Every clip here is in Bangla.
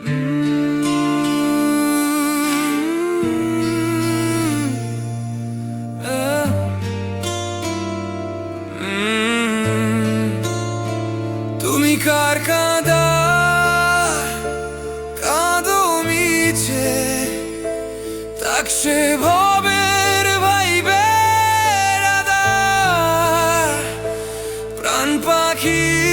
তুমি কার কাঁদা কাঁদো মিছে তাক সে ভবের ভাইবে প্রাণ পাখি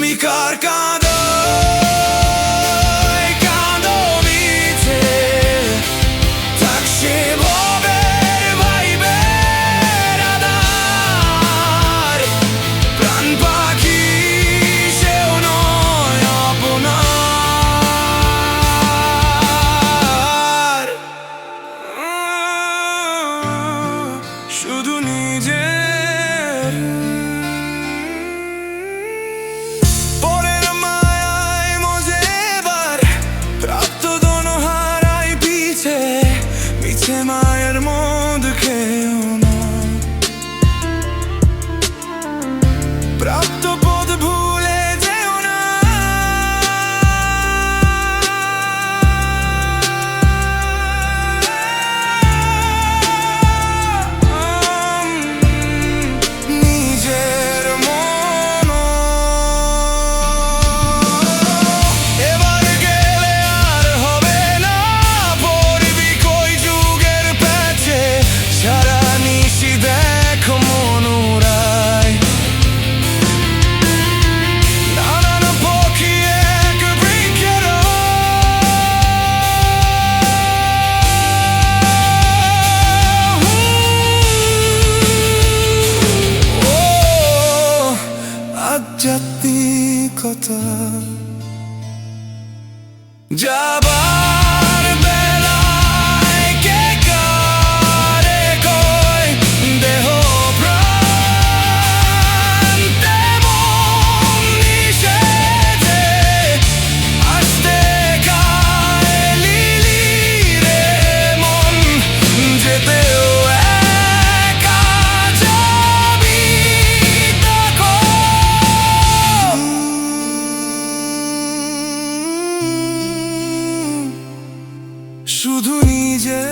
তুমি কার কাঁদো মিছে মায়ের মদ খেও না প্রাপ্ত volta. Já নিজে।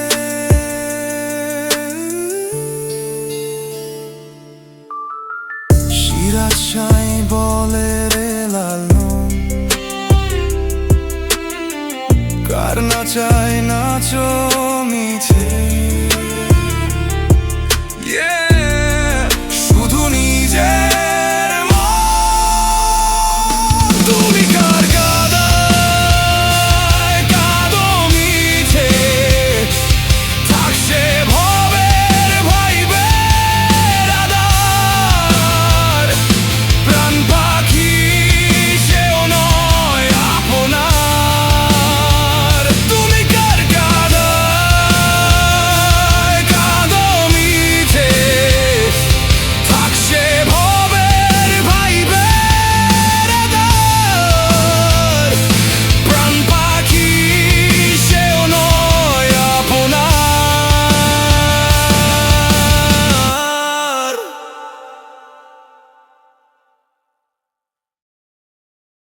সিরাজ সাই বলে রে লালন। কার না চাই নাচো